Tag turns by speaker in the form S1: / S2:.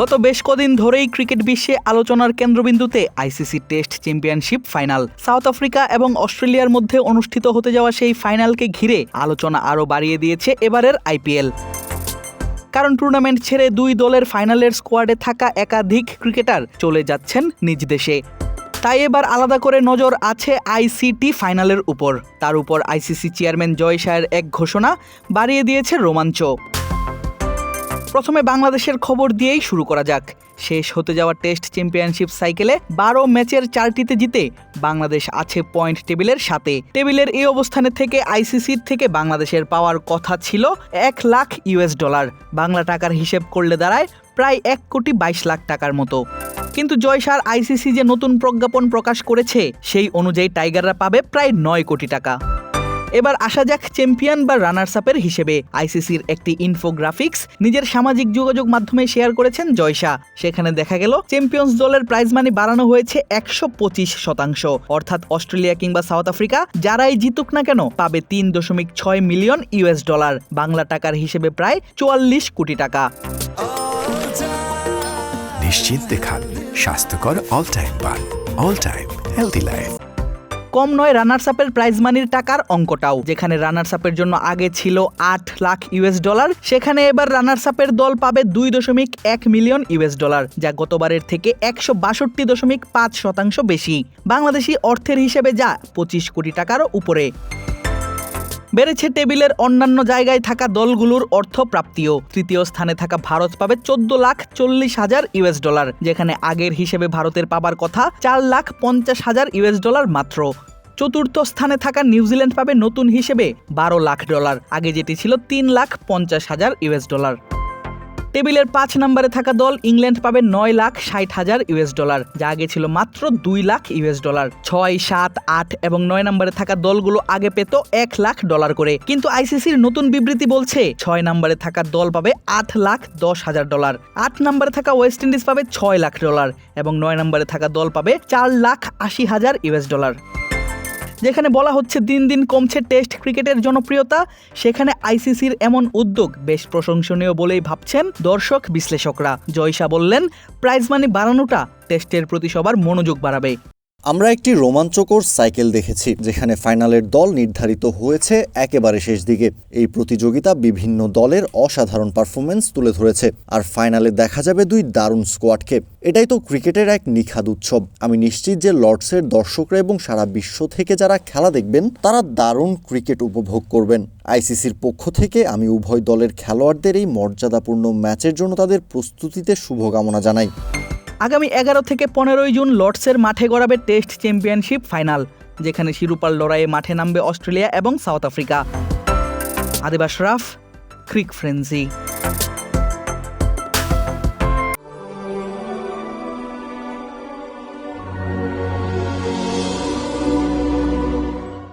S1: গত বেশ কদিন ধরেই ক্রিকেট বিশ্বে আলোচনার কেন্দ্রবিন্দুতে ICC test championship final. South Africa এবং অস্ট্রেলিয়ার মধ্যে অনুষ্ঠিত হতে যাওয়া সেই ফাইনালকে ঘিরে আলোচনা আরও বাড়িয়ে দিয়েছে এবারের আইপিএল। কারণ টুর্নামেন্ট ছেড়ে দুই দলের ফাইনালের স্কোয়াডে থাকা একাধিক ক্রিকেটার চলে যাচ্ছেন নিজ দেশে। তাই এবার আলাদা করে নজর আছে আইসিটি ফাইনালের উপর। তার উপর আইসিসি চেয়ারম্যান জয় শাহের এক ঘোষণা বাড়িয়ে দিয়েছে রোমাঞ্চ। প্রথমে বাংলাদেশের খবর দিয়েই শুরু করা যাক। শেষ হতে যাওয়া টেস্ট চ্যাম্পিয়নশিপ সাইকেলে বারো ম্যাচের চারটিতে জিতে বাংলাদেশ আছে পয়েন্ট টেবিলের সাথে। টেবিলের এই অবস্থানে থেকে আইসিসির থেকে বাংলাদেশের পাওয়ার কথা ছিল এক লাখ ইউএস ডলার। বাংলা টাকার হিসেব করলে দাঁড়ায় প্রায় এক কোটি বাইশ লাখ টাকার মতো। কিন্তু জয়সার আইসিসি যে নতুন প্রজ্ঞাপন প্রকাশ করেছে, সেই অনুযায়ী টাইগাররা পাবে প্রায় নয় কোটি টাকা। এবার আসা যাক চ্যাম্পিয়ন বা রানার্স আপের হিসেবে আইসিসির একটি ইনফোগ্রাফিক্স নিজের সামাজিক যোগাযোগ মাধ্যমে শেয়ার করেছেন জয়শা সেখানে দেখা গেল চ্যাম্পিয়ন্স দলের প্রাইজ মানি বাড়ানো হয়েছে একশো পঁচিশ শতাংশ। অর্থাৎ অস্ট্রেলিয়া কিংবা সাউথ আফ্রিকা, যারাই জিতুক না কেন, পাবে তিন দশমিক ছয় মিলিয়ন ইউএস ডলার। বাংলা টাকার হিসেবে প্রায় চুয়াল্লিশ কোটি টাকা।
S2: নিশ্চিন্তে খান, স্বাস্থ্যকর অল টাইম পান অল টাইম হেলদি লাইফ
S1: কম নয় রানার্স আপের প্রাইজ মানির টাকার অঙ্কটাও। যেখানে রানার্স আপের জন্য আগে ছিল আট লাখ ইউএস ডলার সেখানে এবার রানার্স আপের দল পাবে দুই দশমিক এক মিলিয়ন ইউএস ডলার যা গতবারের থেকে একশো বাষট্টি দশমিক পাঁচ শতাংশ বেশি। বাংলাদেশি অর্থের হিসেবে যা পঁচিশ কোটি টাকারও উপরে। বেড়েছে টেবিলের অন্যান্য জায়গায় থাকা দলগুলোর অর্থ প্রাপ্তিও তৃতীয় স্থানে থাকা ভারত পাবে চোদ্দ লাখ চল্লিশ হাজার ইউএস ডলার, যেখানে আগের হিসেবে ভারতের পাবার কথা চার লাখ পঞ্চাশ হাজার ইউএস ডলার মাত্র। চতুর্থ স্থানে থাকা নিউজিল্যান্ড পাবে নতুন হিসেবে বারো লাখ ডলার, আগে যেটি ছিল তিন লাখ পঞ্চাশ হাজার ইউএস ডলার। টেবিলের পাঁচ নম্বরে থাকা দল ইংল্যান্ড পাবে নয় লাখ ষাট হাজার ইউএস ডলার, যা আগে ছিল মাত্র দুই লাখ ইউএস ডলার। ছয়, সাত, আট এবং নয় নম্বরে থাকা দলগুলো আগে পেত এক লাখ ডলার করে। কিন্তু আইসিসির নতুন বিবৃতি বলছে, ছয় নম্বরে থাকা দল পাবে আট লাখ দশ হাজার ডলার। আট নম্বরে থাকা ওয়েস্ট ইন্ডিজ পাবে ছয় লাখ ডলার এবং নয় নম্বরে থাকা দল পাবে চার লাখ আশি হাজার ইউএস ডলার। যেখানে বলা হচ্ছে দিন দিন কমছে টেস্ট ক্রিকেটের জনপ্রিয়তা, সেখানে আইসিসির এমন উদ্যোগ বেশ প্রশংসনীয় বলেই ভাবছেন দর্শক বিশ্লেষকরা জয়সা বললেন, প্রাইজ মানি বাড়ানোটা টেস্টের প্রতি সবার মনোযোগ বাড়াবে।
S3: আমরা একটি রোমাঞ্চকর সাইকেল দেখেছি, যেখানে ফাইনালের দল নির্ধারিত হয়েছে একেবারে শেষ দিকে। এই প্রতিযোগিতা বিভিন্ন দলের অসাধারণ পারফরমেন্স তুলে ধরেছে, আর ফাইনালে দেখা যাবে দুই দারুণ স্কোয়াডকে। এটাই তো ক্রিকেটের এক নিখাদ উৎসব। আমি নিশ্চিত যে লর্ডসের দর্শকরা এবং সারা বিশ্ব থেকে যারা খেলা দেখবেন, তারা দারুণ ক্রিকেট উপভোগ করবেন। আইসিসির পক্ষ থেকে আমি উভয় দলের খেলোয়াড়দের এই মর্যাদাপূর্ণ ম্যাচের জন্য তাদের প্রস্তুতিতে শুভকামনা জানাই।
S1: আগামী এগারো থেকে পনেরোই জুন লর্ডসের মাঠে গড়াবে টেস্ট চ্যাম্পিয়নশিপ ফাইনাল, যেখানে শিরোপার লড়াইয়ে মাঠে নামবে অস্ট্রেলিয়া এবং সাউথ আফ্রিকা। আদিবাস রাফ, ক্রিক ফ্রেন্সি।